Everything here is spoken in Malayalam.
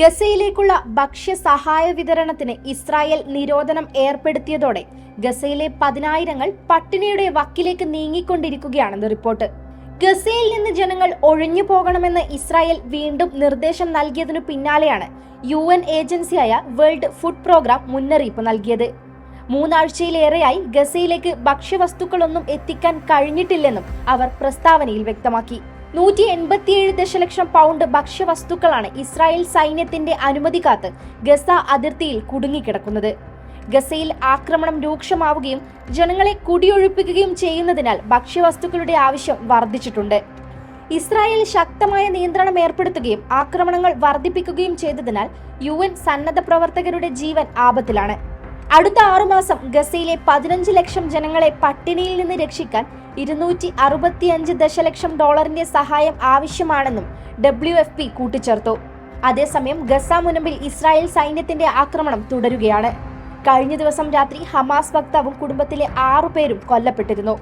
ഗസയിലേക്കുള്ള ഭക്ഷ്യ സഹായ വിതരണത്തിന് ഇസ്രായേൽ നിരോധനം ഏർപ്പെടുത്തിയതോടെ ഗസയിലെ പതിനായിരങ്ങൾ പട്ടിണിയുടെ വക്കിലേക്ക് നീങ്ങിക്കൊണ്ടിരിക്കുകയാണെന്ന് റിപ്പോർട്ട്. ഗസയിൽ നിന്ന് ജനങ്ങൾ ഒഴിഞ്ഞു പോകണമെന്ന് ഇസ്രായേൽ വീണ്ടും നിർദ്ദേശം നൽകിയതിനു പിന്നാലെയാണ് യു എൻ ഏജൻസിയായ വേൾഡ് ഫുഡ് പ്രോഗ്രാം മുന്നറിയിപ്പ് നൽകിയത്. മൂന്നാഴ്ചയിലേറെയായി ഗസയിലേക്ക് ഭക്ഷ്യവസ്തുക്കളൊന്നും എത്തിക്കാൻ കഴിഞ്ഞിട്ടില്ലെന്നും അവർ പ്രസ്താവനയിൽ വ്യക്തമാക്കി. നൂറ്റി എൺപത്തിയേഴ് ദശലക്ഷം പൗണ്ട് ഭക്ഷ്യവസ്തുക്കളാണ് ഇസ്രായേൽ സൈന്യത്തിന്റെ അനുമതി കാത്ത് ഗസ അതിർത്തിയിൽ കുടുങ്ങിക്കിടക്കുന്നത്. ഗസയിൽ ആക്രമണം രൂക്ഷമാവുകയും ജനങ്ങളെ കുടിയൊഴിപ്പിക്കുകയും ചെയ്യുന്നതിനാൽ ഭക്ഷ്യവസ്തുക്കളുടെ ആവശ്യം വർദ്ധിച്ചിട്ടുണ്ട്. ഇസ്രായേൽ ശക്തമായ നിയന്ത്രണം ഏർപ്പെടുത്തുകയും ആക്രമണങ്ങൾ വർദ്ധിപ്പിക്കുകയും ചെയ്തതിനാൽ യു എൻ സന്നദ്ധ പ്രവർത്തകരുടെ ജീവൻ ആപത്തിലാണ്. അടുത്ത ആറുമാസം ഗസയിലെ പതിനഞ്ച് ലക്ഷം ജനങ്ങളെ പട്ടിണിയിൽ നിന്ന് രക്ഷിക്കാൻ ഇരുന്നൂറ്റി അറുപത്തിയഞ്ച് ദശലക്ഷം ഡോളറിന്റെ സഹായം ആവശ്യമാണെന്നും ഡബ്ല്യു എഫ് പി കൂട്ടിച്ചേർത്തു. അതേസമയം ഗസ മുനമ്പിൽ ഇസ്രായേൽ സൈന്യത്തിന്റെ ആക്രമണം തുടരുകയാണ്. കഴിഞ്ഞ ദിവസം രാത്രി ഹമാസ് വക്താവും കുടുംബത്തിലെ ആറുപേരും കൊല്ലപ്പെട്ടിരുന്നു.